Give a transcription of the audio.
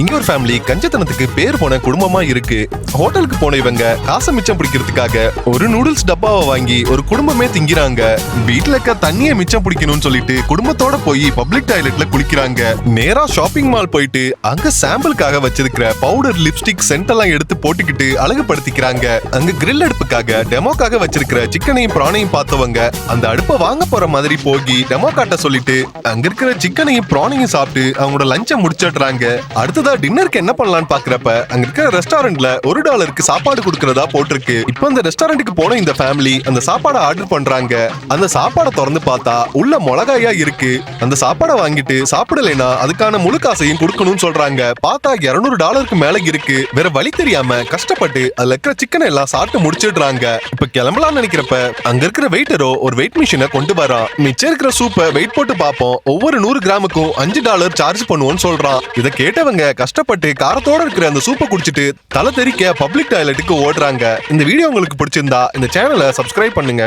இங்க ஒரு ஃபேமிலி கஞ்சத்தனத்துக்கு பேர் போன குடும்பமா இருக்கு. ஹோட்டலுக்கு போன இவங்க காசை மிச்சம் பிடிக்கிறதுக்காக ஒரு நூடுல்ஸ் டப்பாவை வாங்கி ஒரு குடும்பமே திங்கிறாங்க. வீட்டுல இருக்க தண்ணியை மிச்சம் பிடிக்கணும்னு சொல்லிட்டு குடும்பத்தோட போய் பப்ளிக் டாய்லெட்ல குளிக்கிறாங்க. நேரா ஷாப்பிங் மால் போயிட்டு அங்க சாம்பிளுக்காக வச்சிருக்கிற பவுடர் லிப்ஸ்டிக் சென்ட் எல்லாம் எடுத்து போட்டுக்கிட்டு அழகுபடுத்திக்கிறாங்க. அங்க கிரில் அடுப்புக்காக டெமோக்காக வச்சிருக்கிற சிக்கனையும் பிராணையும் பார்த்தவங்க அந்த அடுப்பை வாங்க போற மாதிரி போகி டெமோ காட்ட சொல்லிட்டு அங்க இருக்கிற சிக்கனையும் பிராணையும் சாப்பிட்டு அவங்களோட லஞ்சை முடிச்சிடுறாங்க. அடுத்தது டின்னருக்கு என்ன பண்ணலாம்னு பாக்குறப்ப அங்க இருக்கிற ரெஸ்டாரண்ட்ல ஒரு டாலருக்கு சாப்பாடு கொடுக்கறதா போட்டிருக்கு. இப்போ அந்த ரெஸ்டாரண்ட்டுக்கு போன இந்த ஃபேமிலி அந்த சாப்பாடை ஆர்டர் பண்றாங்க. அந்த சாப்பாடை திறந்து பார்த்தா உள்ள மிளகாயா இருக்கு. அந்த சாப்பாடை வாங்கிட்டு சாப்பிடலைனா அதுக்கான முழு காசையும் கொடுக்கணும்னு சொல்றாங்க. பார்த்தா 200 டாலருக்கு மேல இருக்கு. வேற வழி தெரியாம கஷ்டப்பட்டு அதுல இருக்கிற சிக்கனை எல்லாம் சாப்பிட்டு முடிச்சிடுறாங்க. இப்ப கிளம்பலாம்னு நினைக்கிறப்ப அங்க இருக்கிற வெயிட்டரோ ஒரு வெயிட் மிஷினை கொண்டு வரான். மிச்சம் இருக்கிற சூப்பை வெயிட் போட்டு பார்ப்போம். ஒவ்வொரு நூறு கிராமுக்கும் அஞ்சு டாலர் சார்ஜ் பண்ணுவோம்னு சொல்றான். இதை கேட்டவங்க கஷ்டப்பட்டு காரத்தோட இருக்கிற அந்த சூப்பை குடிச்சிட்டு தலை தெறிக்க பப்ளிக் டாய்லெட்டுக்கு ஓடுறாங்க. இந்த வீடியோ உங்களுக்கு பிடிச்சிருந்தா இந்த சேனலை சப்ஸ்கிரைப் பண்ணுங்க.